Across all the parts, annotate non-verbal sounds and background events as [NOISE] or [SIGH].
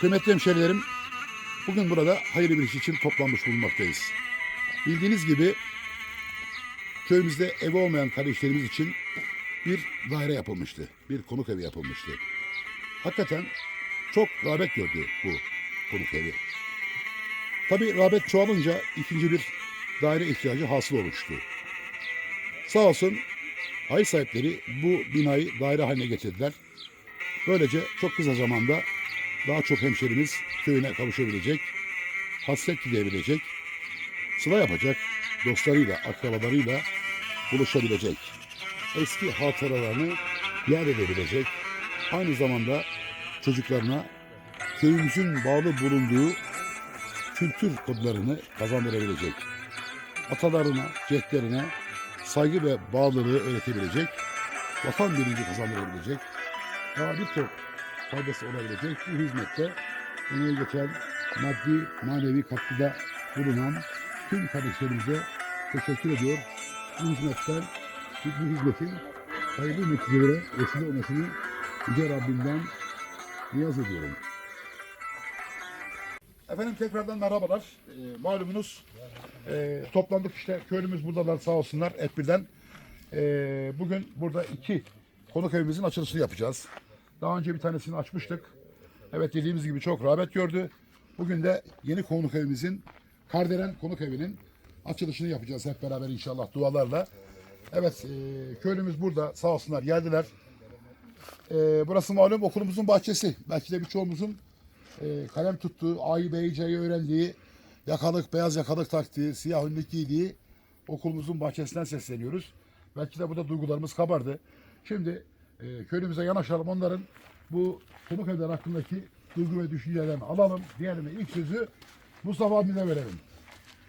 Kıymetli hemşerilerim, bugün burada hayırlı bir iş için toplanmış bulunmaktayız. Bildiğiniz gibi köyümüzde evi olmayan kardeşlerimiz için bir daire yapılmıştı. Bir konuk evi yapılmıştı. Hakikaten çok rağbet gördü bu konuk evi. Tabii rağbet çoğalınca ikinci bir daire ihtiyacı hasıl oluştu. Sağ olsun hayır sahipleri bu binayı daire haline getirdiler. Böylece çok kısa zamanda daha çok hemşerimiz köyüne kavuşabilecek, hasret gidebilecek, sıla yapacak, dostlarıyla, akrabalarıyla buluşabilecek, eski hatıralarını yad edebilecek, aynı zamanda çocuklarına köyümüzün bağlı bulunduğu kültür kodlarını kazandırabilecek, atalarına, cehlerine saygı ve bağlılığı öğretebilecek, vatan bilinci kazandırabilecek, daha birçok faydası olabilecek bir hizmette emeği geçen maddi, manevi katkıda bulunan tüm kardeşlerimize teşekkür ediyor. Bu hizmetten, bu hizmetin hayırlı neticelere vesile olmasını Yüce Rabbimden niyaz ediyorum. Efendim tekrardan merhabalar. Ee, malumunuz e, toplandık işte köylümüz buradalar sağ olsunlar hep birden. Ee, bugün burada iki konuk evimizin açılışını yapacağız. Daha önce bir tanesini açmıştık. Evet dediğimiz gibi çok rağbet gördü. Bugün de yeni konuk evimizin Kardelen konuk evinin açılışını yapacağız hep beraber inşallah dualarla. Evet e, köylümüz burada sağ olsunlar geldiler. E, burası malum okulumuzun bahçesi. Belki de birçoğumuzun e, kalem tuttuğu, A'yı B'yi C'yi öğrendiği, yakalık, beyaz yakalık taktığı, siyah önlük giydiği okulumuzun bahçesinden sesleniyoruz. Belki de burada duygularımız kabardı. Şimdi e, köylümüze yanaşalım onların bu konuk evler hakkındaki duygu ve düşüncelerini alalım. Diğerine ilk sözü Mustafa abimize verelim.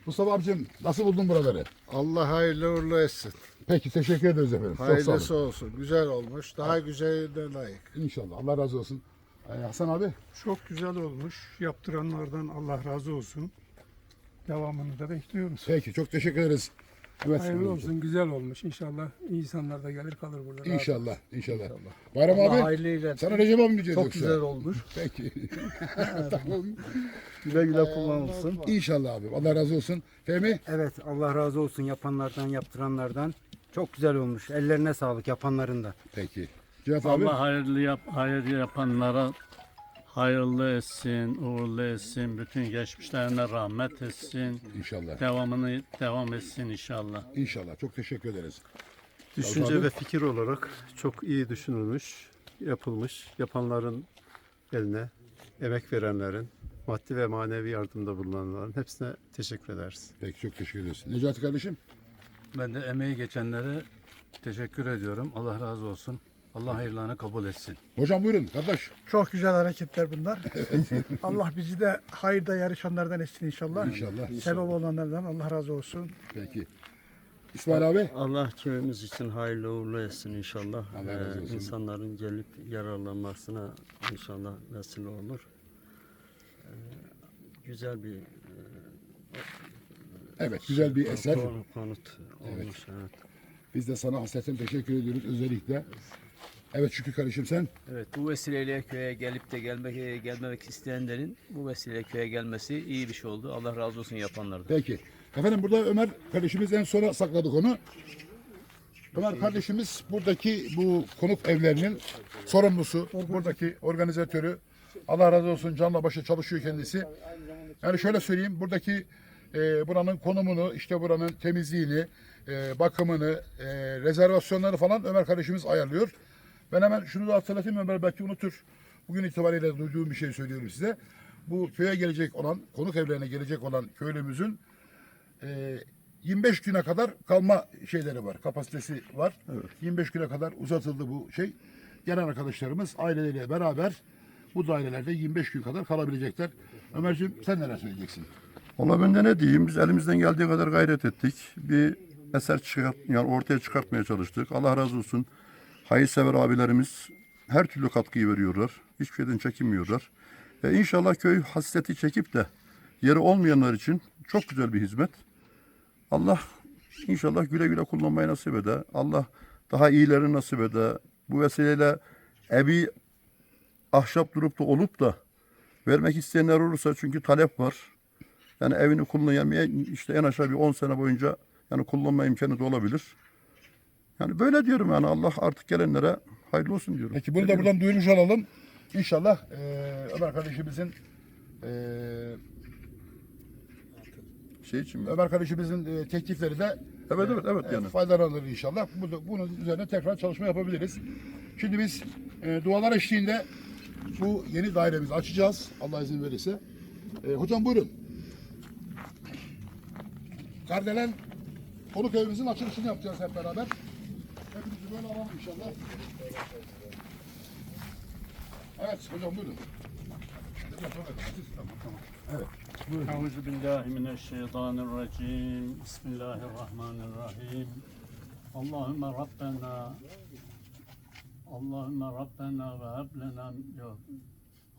Mustafa abicim nasıl buldun buraları? Allah hayırlı uğurlu etsin. Peki teşekkür ederiz efendim. Hayırlısı olsun. Güzel olmuş. Daha güzeline layık. İnşallah. Allah razı olsun. Ee, Hasan abi Çok güzel olmuş. Yaptıranlardan Allah razı olsun. Devamını da bekliyoruz. peki çok teşekkür ederiz. Evet. Hayırlı olsun, güzel olmuş. İnşallah insanlar da gelir kalır burada. rahat. İnşallah, inşallah. Bayram Allah abi, hayırlıyla. sana Recep abi diyeceğiz Çok yoksa? güzel olmuş. [LAUGHS] Peki. [LAUGHS] tamam. Güle güle kullanılsın. İnşallah abi. Allah razı olsun. Fehmi, Evet Allah razı olsun yapanlardan yaptıranlardan. Çok güzel olmuş. Ellerine sağlık yapanların da. peki. Cihat abi, Allah hayırlı yap, hayır yapanlara hayırlı etsin, uğurlu etsin, bütün geçmişlerine rahmet etsin. inşallah. Devamını devam etsin inşallah. İnşallah. Çok teşekkür ederiz. Düşünce abi. ve fikir olarak çok iyi düşünülmüş, yapılmış. Yapanların eline, emek verenlerin, maddi ve manevi yardımda bulunanların hepsine teşekkür ederiz. Peki çok teşekkür ederiz. Necati kardeşim, Ben de emeği geçenlere teşekkür ediyorum. Allah razı olsun. Allah hayırlarını kabul etsin. hocam buyurun kardeş. Çok güzel hareketler bunlar. [LAUGHS] Allah bizi de hayırda yarışanlardan etsin inşallah. İnşallah. Sebep olanlardan Allah razı olsun. Peki. İsmail abi, Allah köyümüz için hayırlı uğurlu etsin inşallah. Allah razı Ee, olsun. insanların gelip yararlanmasına inşallah vesile olur. Ee, güzel bir evet güzel bir eser. konu- konut olmuş. Evet. Biz de sana hasreten teşekkür ediyoruz özellikle. Evet Şükrü kardeşim sen. Evet bu vesileyle köye gelip de gelmek e, gelmemek isteyenlerin bu vesileyle köye gelmesi iyi bir şey oldu. Allah razı olsun yapanlardan. Peki. Efendim burada Ömer kardeşimiz en sona sakladık onu. Ömer kardeşimiz buradaki bu konuk evlerinin sorumlusu, buradaki organizatörü. Allah razı olsun canla başa çalışıyor kendisi. Yani şöyle söyleyeyim, buradaki e, buranın konumunu, işte buranın temizliğini, e, bakımını, e, rezervasyonları falan Ömer kardeşimiz ayarlıyor. Ben hemen şunu da hatırlatayım Ömer belki unutur. Bugün itibariyle duyduğum bir şey söylüyorum size. Bu köye gelecek olan, konuk evlerine gelecek olan köylümüzün e, 25 güne kadar kalma şeyleri var, kapasitesi var. 25 güne kadar uzatıldı bu şey. Gelen arkadaşlarımız aileleriyle beraber bu dairelerde 25 gün kadar kalabilecekler. Ömerciğim sen neler söyleyeceksin? Valla ben de ne diyeyim, biz elimizden geldiği kadar gayret ettik. Bir eser çıkart, yani ortaya çıkartmaya çalıştık. Allah razı olsun. Hayırsever abilerimiz her türlü katkıyı veriyorlar. Hiçbir şeyden çekinmiyorlar. Ve inşallah köy hasreti çekip de yeri olmayanlar için çok güzel bir hizmet. Allah inşallah güle güle kullanmayı nasip eder. Allah daha iyileri nasip ede. Bu vesileyle evi ahşap durup da olup da vermek isteyenler olursa çünkü talep var. Yani evini kullanmaya işte en aşağı bir 10 sene boyunca yani kullanma imkanı da olabilir. Yani böyle diyorum yani Allah artık gelenlere hayırlı olsun diyorum. Peki bunu da buradan duyurmuş olalım. İnşallah eee Ömer kardeşimizin eee Şey için mi? Ömer kardeşimizin eee, teklifleri de Evet evet evet eee, yani. faydalanır inşallah. Bu da- bunun üzerine tekrar çalışma yapabiliriz. Şimdi biz eee, dualar eşliğinde bu yeni dairemizi açacağız. Allah izin verirse. Eee, hocam buyurun. Kardelen konuk evimizin açılışını yapacağız hep beraber. Böyle alalım inşallah. Evet hocam buyurun. Euzu billahi mineşşeytanirracim. Bismillahirrahmanirrahim. Allahümme Rabbena Allahümme Rabbena ve heb lena yok.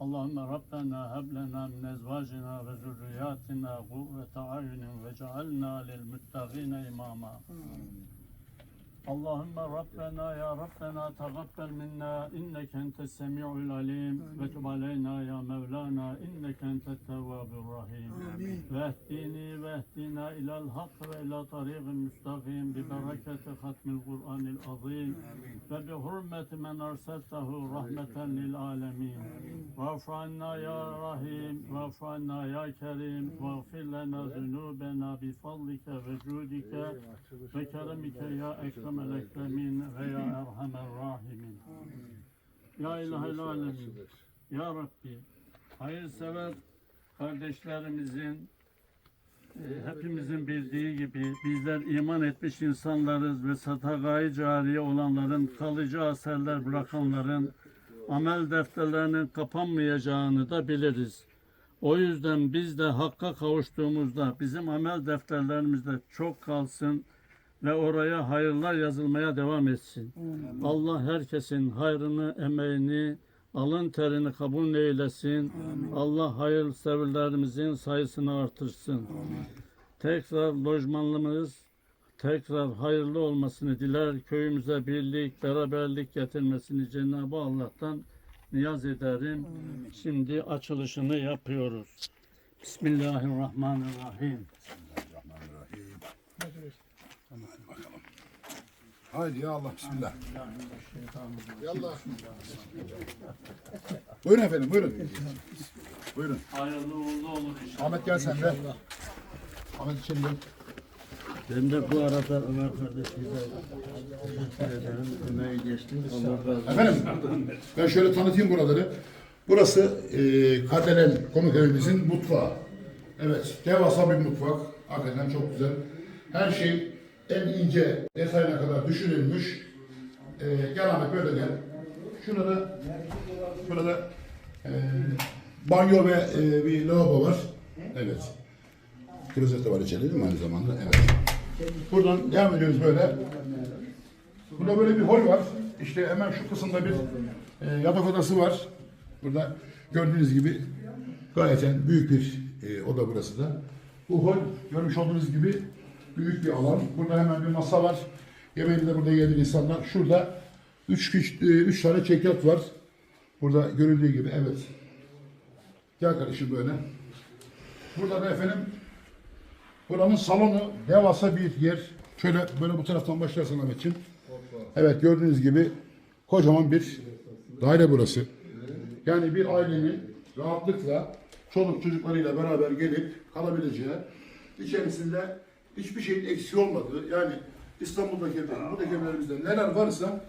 Allahümme Rabbena heb lena min ezvacina ve zürriyatina kuvvete ayunin ve cealna lil muttaqine imama. Allahümme Rabbena ya Rabbena tegabbel minna inneke entes semi'ul alim. Ve tub aleyna ya Mevlana inneke entes tevvabur rahim. Vehdini vehdina ilal hak ve ila tariqin müstakim. Bi bereketi hatmil Kur'anil azim. Ve bi hurmeti men arsettehu rahmeten lil alemin. Vafranna ya Rahim, vafranna ya Kerim, vafir lena zunubena bi fadlike ve cudike. Ve keremike ya ekrem İlahel Alemin, Ya Rabbi, hayırsever kardeşlerimizin, e, hepimizin bildiği gibi bizler iman etmiş insanlarız ve sadakayı cariye olanların, kalıcı eserler bırakanların amel defterlerinin kapanmayacağını da biliriz. O yüzden biz de hakka kavuştuğumuzda bizim amel defterlerimizde çok kalsın ve oraya hayırlar yazılmaya devam etsin. Allah herkesin hayrını, emeğini, alın terini kabul eylesin. Allah hayırseverlerimizin sayısını artırsın. Tekrar lojmanlığımız tekrar hayırlı olmasını diler. Köyümüze birlik, beraberlik getirmesini Cenab-ı Allah'tan niyaz ederim. Şimdi açılışını yapıyoruz. Bismillahirrahmanirrahim. Haydi ya Allah bismillah. Yallah. Buyurun efendim buyurun. Buyurun. Hayırlı uğurlu olur inşallah. Ahmet gel sen de. Ahmet içeri gel. Ben de bu arada Ömer kardeşimize teşekkür ederim. Ömer'i geçtim. Allah razı olsun. Efendim ben şöyle tanıtayım buraları. Burası e, Kardelen konuk evimizin mutfağı. Evet devasa bir mutfak. Hakikaten çok güzel. Her şey en ince detayına kadar düşünülmüş. E, böyle gel. Şurada şurada e, banyo ve e, bir lavabo var. Evet. Klozet de var içeride değil mi aynı zamanda? Evet. Buradan devam ediyoruz böyle. Burada böyle bir hol var. İşte hemen şu kısımda bir e, yatak odası var. Burada gördüğünüz gibi gayet büyük bir e, oda burası da. Bu hol görmüş olduğunuz gibi büyük bir alan. Burada hemen bir masa var. Yemeğini de burada yiyebilir insanlar. Şurada üç, e, üç tane çekyat var. Burada görüldüğü gibi evet. Gel kardeşim böyle. Burada da efendim buranın salonu devasa bir yer. Şöyle böyle bu taraftan başlarsan Ahmetciğim. Evet gördüğünüz gibi kocaman bir daire burası. Yani bir ailenin rahatlıkla çoluk çocuklarıyla beraber gelip kalabileceği, içerisinde hiçbir şeyin eksiği olmadığı, yani İstanbul'daki evler, buradaki evlerimizde neler varsa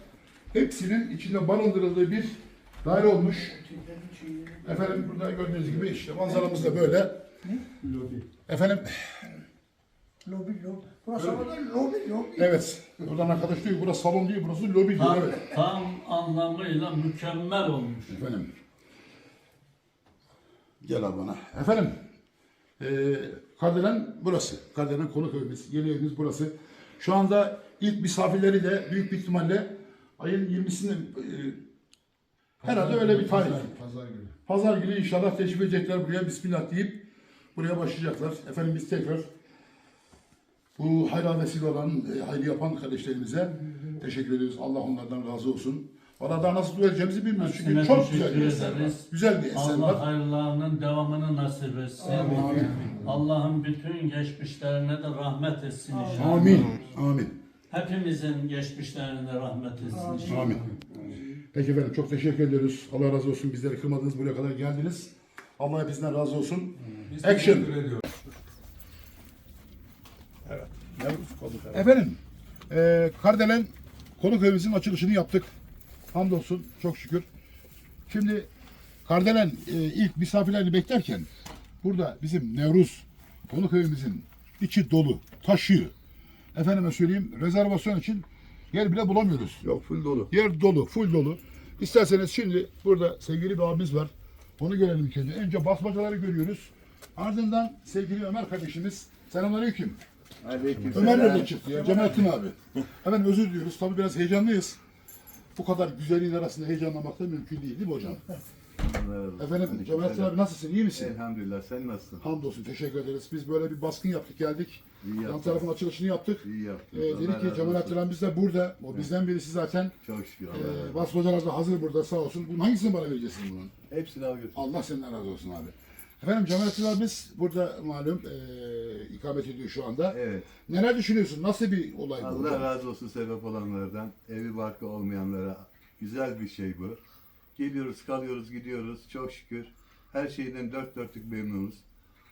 hepsinin içinde barındırıldığı bir daire olmuş. Efendim burada gördüğünüz gibi işte manzaramız da böyle. Efendim Lobi, lobi. Burası orada lobi, lobi. evet buradan arkadaş diyor burası salon değil burası lobi diyor Tam, evet. tam anlamıyla mükemmel olmuş. Efendim. Gel bana. Efendim. Ee, Kardelen burası. Kardelen konuk evimiz. Yeni evimiz burası. Şu anda ilk misafirleri de büyük bir ihtimalle ayın 20'sinde e, herhalde öyle bir tarih. Pazar günü. Pazar günü inşallah teşrif edecekler buraya. Bismillah deyip buraya başlayacaklar. Efendim biz tekrar bu hayra vesile olan, e, hayrı yapan kardeşlerimize Teşekkür ediyoruz. Allah onlardan razı olsun. Valla daha nasıl edeceğimizi bilmiyoruz. Çünkü Hepsine çok güzel teşekkür bir eser var. ederiz. Güzel bir eser Allah var. hayırlarının devamını nasip etsin. Allah'ın bütün geçmişlerine de rahmet etsin inşallah. Amin. Amin. Hepimizin geçmişlerine rahmet etsin inşallah. Amin. Peki efendim çok teşekkür ediyoruz. Allah razı olsun. Bizleri kırmadınız. Buraya kadar geldiniz. Allah bizden razı olsun. Action. Efendim, e, Kardelen Konuköy'ümüzün açılışını yaptık. Hamdolsun, çok şükür. Şimdi Kardelen e, ilk misafirlerini beklerken burada bizim Nevruz Konuköy'ümüzün içi dolu, taşıyor. Efendime söyleyeyim, rezervasyon için yer bile bulamıyoruz. Yok full dolu. Yer dolu, full dolu. İsterseniz şimdi burada sevgili bir abimiz var. Onu görelim ilk önce. Basmacaları görüyoruz. Ardından sevgili Ömer kardeşimiz. Selamünaleyküm. Ömer nereden çıktı ya? Cemalettin abi. Hemen özür diliyoruz. Tabii biraz heyecanlıyız. Bu kadar güzelliğin arasında heyecanlamak da mümkün değil değil mi hocam? Efendim Cemalettin abi nasılsın? İyi misin? Elhamdülillah sen nasılsın? Hamdolsun teşekkür ederiz. Biz böyle bir baskın yaptık geldik. İyi Yan yaptın. tarafın açılışını yaptık. İyi yaptın. Ee, dedik ki Cemalettin abimiz de burada. O bizden birisi zaten. Çok şükür. Ee, basmacalar da hazır burada sağ olsun. Bunun hangisini bana vereceksin bunun? Hepsini al götür. Allah senden razı olsun abi. Efendim Cemalettin abimiz burada malum ee, ikamet ediyor şu anda. Evet. Neler düşünüyorsun? Nasıl bir olay bu? Allah razı olsun sebep olanlardan, evi barkı olmayanlara. Güzel bir şey bu. Geliyoruz, kalıyoruz, gidiyoruz. Çok şükür. Her şeyden dört dörtlük memnunuz.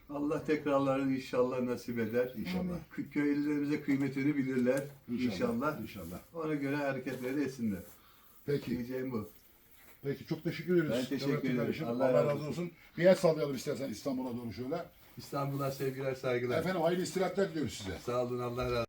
Allah tekrarlarını inşallah nasip eder. İnşallah. Köylülerimize kıymetini bilirler. İnşallah. İnşallah. Ona göre hareketleri etsinler. Peki. Diyeceğim bu. Peki çok teşekkür ederiz. Ben teşekkür Cemalettin ederim. kardeşim. Allah razı olsun. Bir el sallayalım istersen İstanbul'a doğru şöyle. İstanbul'a sevgiler, saygılar. Efendim hayırlı istirahatler diliyoruz size. Sağ olun, Allah razı olsun.